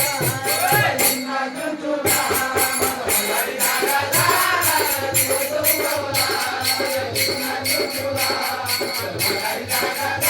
Da da da da.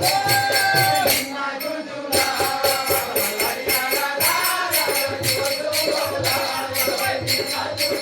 Thank you.